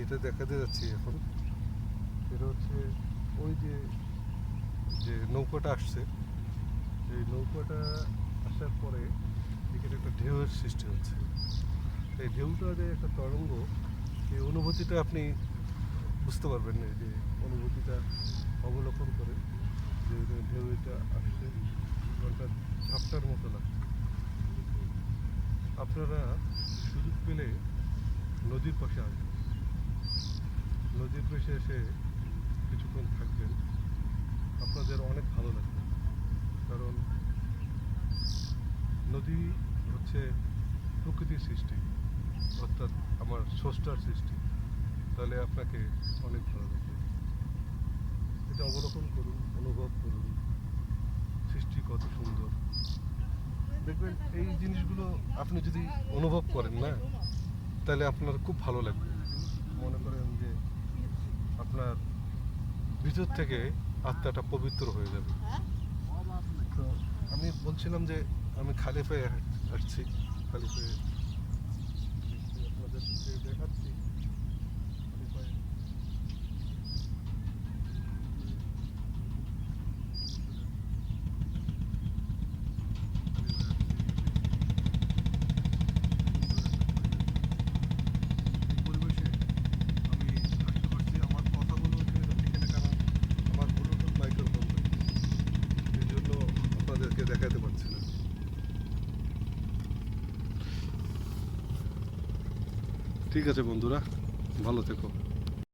যেটা দেখাতে যাচ্ছি এখন। সেটা হচ্ছে ওই যে যে নৌকাটা আসছে, এই নৌকাটা আসার পরে এখানে একটা ঢেউয়ের সৃষ্টি হচ্ছে। এই ঢেউটা যে একটা তরঙ্গ, এই অনুভূতিটা আপনি বুঝতে পারবেন না যে অনুভূতিটা অবলোকন করে যে যে ঢেউ এটা আসছে, ঘণ্টা ঝাপটার মতো লাগছে। আপনারা সুযোগ পেলে নদীর পাশে আসবেন। পাশে এসে কিছুক্ষণ থাকবেন। আপনাদের অনেক ভালো লাগবে। কারণ নদী হচ্ছে প্রকৃতির সৃষ্টি, অর্থাৎ আমার স্রষ্টার সৃষ্টি। তাহলে আপনাকে অনেক ভালো লাগবে। এটা অবলোকন করুন, অনুভব করুন, সৃষ্টি কত সুন্দর। দেখবেন, এই জিনিসগুলো আপনি যদি অনুভব করেন না, তাহলে আপনার খুব ভালো লাগবে। মনে করেন যে ভিতর থেকে আত্মাটা পবিত্র হয়ে যাবে। তো আমি বলছিলাম যে আমি খালি পায়ে আসছি খালি পায়ে আপনাদেরকে দেখাচ্ছি খালি পায়ে এই পরিবেশে আমি হাঁটতে পারছি আমার কথাগুলো শুনে যাচ্ছে কিনা কারণ আমার ব্লুটুথ মাইক্রোফোন এই জন্য আপনাদেরকে দেখাতে পারছি না। ঠিক আছে বন্ধুরা ভালো থেকো।